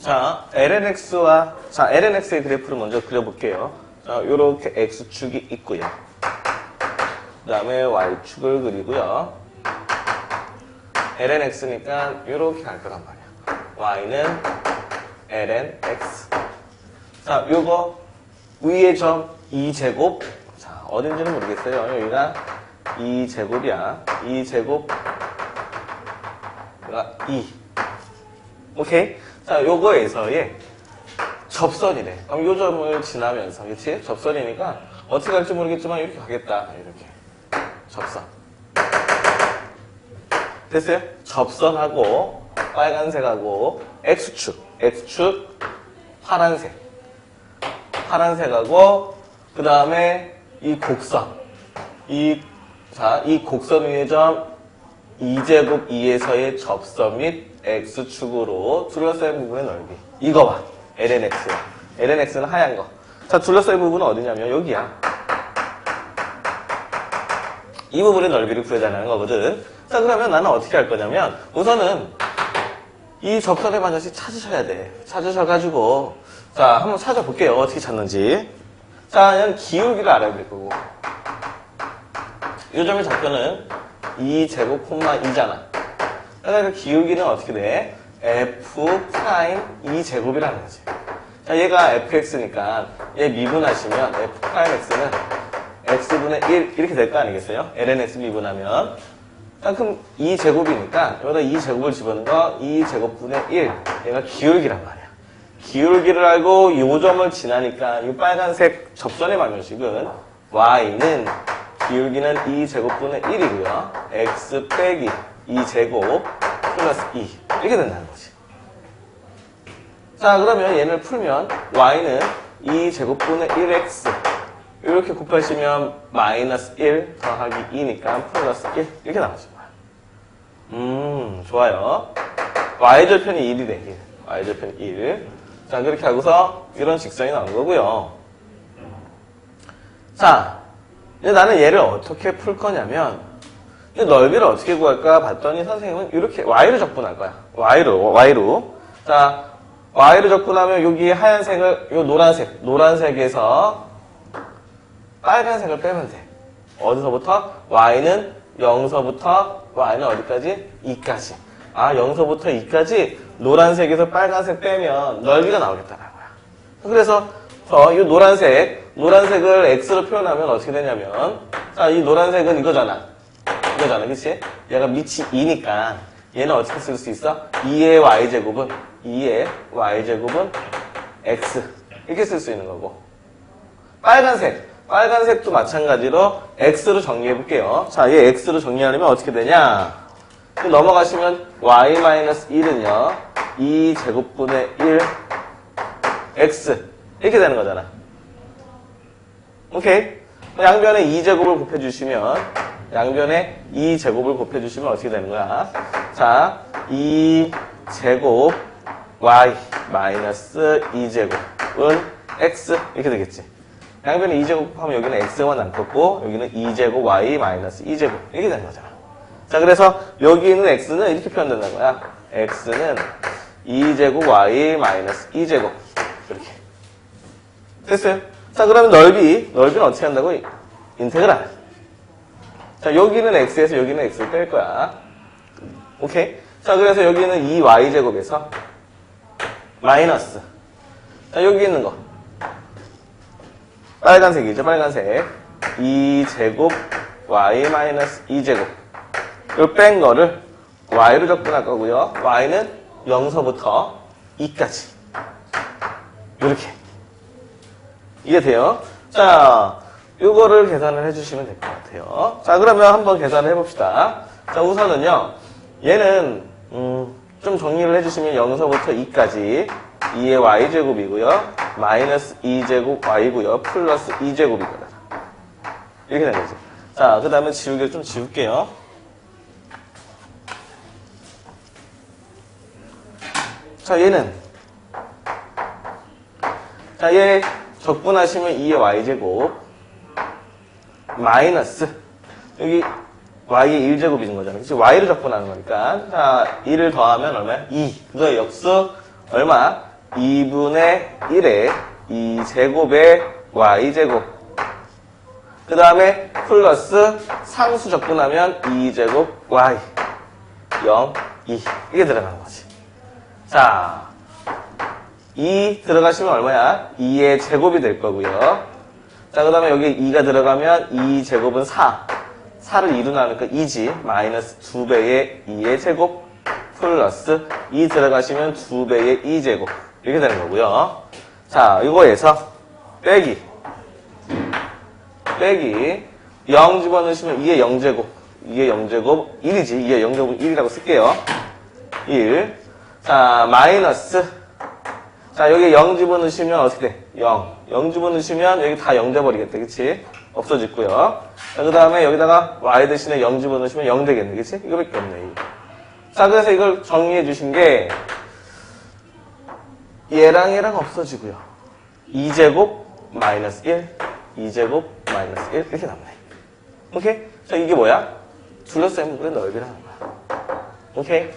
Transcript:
자, lnx와, 자, lnx의 그래프를 먼저 그려볼게요. 자, 요렇게 x축이 있고요. 그 다음에 y축을 그리고요. lnx니까 요렇게 갈 거란 말이야. y는 lnx. 자, 요거 위의 점 2제곱. 자, 어딘지는 모르겠어요. 여기가 2제곱이야. 2제곱. 여기가 2. 오케이? 자, 요거에서의 접선이래. 그럼 요 점을 지나면서, 그치? 접선이니까 어떻게 갈지 모르겠지만 이렇게 가겠다. 이렇게. 접선. 됐어요? 접선하고, 빨간색하고, X축. X축, 파란색. 파란색하고, 그 다음에 이 곡선. 이, 자, 이 곡선 위의 점 2제곱 2에서의 접선 및 X축으로 둘러싸인 부분의 넓이. 이거 봐. LNX야. LNX는 하얀 거. 자, 둘러싸인 부분은 어디냐면 여기야. 이 부분의 넓이를 구해달라는 거거든. 자, 그러면 나는 어떻게 할 거냐면 우선은 이 접선의 반자식 찾으셔야 돼. 찾으셔가지고 자, 한번 찾아볼게요. 어떻게 찾는지. 자, 그냥 기울기를 알아야 될 거고. 이 점의 접근은 2제곱 콤마 2잖아. 그러니까 그 기울기는 어떻게 돼? f 프라임 2제곱이라는 거지. 자, 얘가 fx니까 얘 미분하시면 f 프라임 x는 x분의 1 이렇게 될 거 아니겠어요? lnx 미분하면. 자, 그럼 2제곱이니까 여기다 2제곱을 집어넣은 거 2제곱분의 1. 얘가 기울기란 말이야. 기울기를 알고 요 점을 지나니까 이 빨간색 접선의 방정식은 y는 기울기는 2제곱분의 1이고요. x 빼기 2제곱 플러스 2 이렇게 된다는 거지. 자 그러면 얘를 풀면 y는 2제곱분의 1x 이렇게 곱하시면 마이너스 1 더하기 2니까 플러스 1 이렇게 나오죠. 음 좋아요. y절편이 1이래 1. y절편이 1. 자 그렇게 하고서 이런 직선이 나온 거고요. 자 이제 나는 얘를 어떻게 풀 거냐면 이 넓이를 어떻게 구할까 봤더니 선생님은 이렇게 y로 접근할 거야. y로 y로. 자 y로 접근하면 여기 하얀색을 요 노란색 노란색에서 빨간색을 빼면 돼. 어디서부터? y는 0서부터 y는 어디까지? 2까지. 아 0서부터 2까지 노란색에서 빨간색 빼면 넓이가 나오겠다는 거야. 그래서 저이 노란색 노란색을 x로 표현하면 어떻게 되냐면 자 이 노란색은 이거잖아. 이거잖아, 그치? 얘가 밑이 2니까 얘는 어떻게 쓸 수 있어? 2의 y제곱은 2의 y제곱은 x 이렇게 쓸 수 있는 거고 빨간색 빨간색도 마찬가지로 x로 정리해 볼게요. 자, 얘 x로 정리하려면 어떻게 되냐? 넘어가시면 y-1은요 2제곱분의 1 x 이렇게 되는 거잖아. 오케이? 양변에 2제곱을 곱해주시면 양변에 2제곱을 곱해주시면 어떻게 되는 거야? 자, 2제곱 y 마이너스 2제곱은 x 이렇게 되겠지. 양변에 2제곱 곱하면 여기는 x만 남겠고 여기는 2제곱 y 마이너스 2제곱 이렇게 되는 거잖아. 자, 그래서 여기 있는 x는 이렇게 표현된다는 거야. x는 2제곱 y 마이너스 2제곱 이렇게. 됐어요? 자, 그러면 넓이, 넓이는 어떻게 한다고? 인테그랄. 자, 여기는 x에서 여기는 x를 뺄 거야. 오케이? 자, 그래서 여기는 2y제곱에서 마이너스. 자, 여기 있는 거. 빨간색이죠, 빨간색. 2제곱 y 마이너스 2제곱. 요뺀 거를 y로 접근할 거고요. y는 0서부터 2까지. 이렇게. 이해돼요? 자, 요거를 계산을 해주시면 될 것 같아요. 자, 그러면 한번 계산을 해봅시다. 자, 우선은요, 얘는, 음, 좀 정리를 해주시면 0서부터 2까지 2의 y제곱이고요. 마이너스 2제곱 y고요. 플러스 2제곱이거든. 이렇게 된 거죠. 자, 그 다음에 지우개를 좀 지울게요. 자, 얘는. 자, 얘 적분하시면 2의 y제곱. 마이너스. 여기 y의 1제곱인 거잖아요. 그치? y를 적분하는 거니까. 자, 1을 더하면 얼마야? 2. 그거의 역수 얼마? 2분의 1에 2제곱의 y제곱. 그 다음에 플러스 상수 적분하면 2제곱 y. 0, 2. 이게 들어가는 거지. 자, 2 들어가시면 얼마야? 2의 제곱이 될 거고요. 자, 그 다음에 여기 2가 들어가면 2 제곱은 4. 4를 2로 나누니까 2지. 마이너스 2배의 2의 제곱 플러스 2 들어가시면 2배의 2 제곱. 이렇게 되는 거고요. 자, 이거에서 빼기. 빼기. 0 집어넣으시면 2의 0제곱. 2의 0제곱 1이지. 2의 0제곱 1이라고 쓸게요. 1. 자, 마이너스. 자, 여기 0 집어넣으시면 어떻게 돼? 0. 0 집어넣으시면 여기 다 0 돼버리겠다. 그치? 없어졌고요. 자, 그 다음에 여기다가 y 대신에 0 집어넣으시면 0 되겠네. 그치? 이거밖에 없네. 자, 그래서 이걸 정리해 주신 게 얘랑 얘랑 없어지고요. 2제곱 마이너스 1, 2제곱 마이너스 1 이렇게 남네. 오케이? 자, 이게 뭐야? 둘러싸인 물의 넓이라는 거야. 오케이?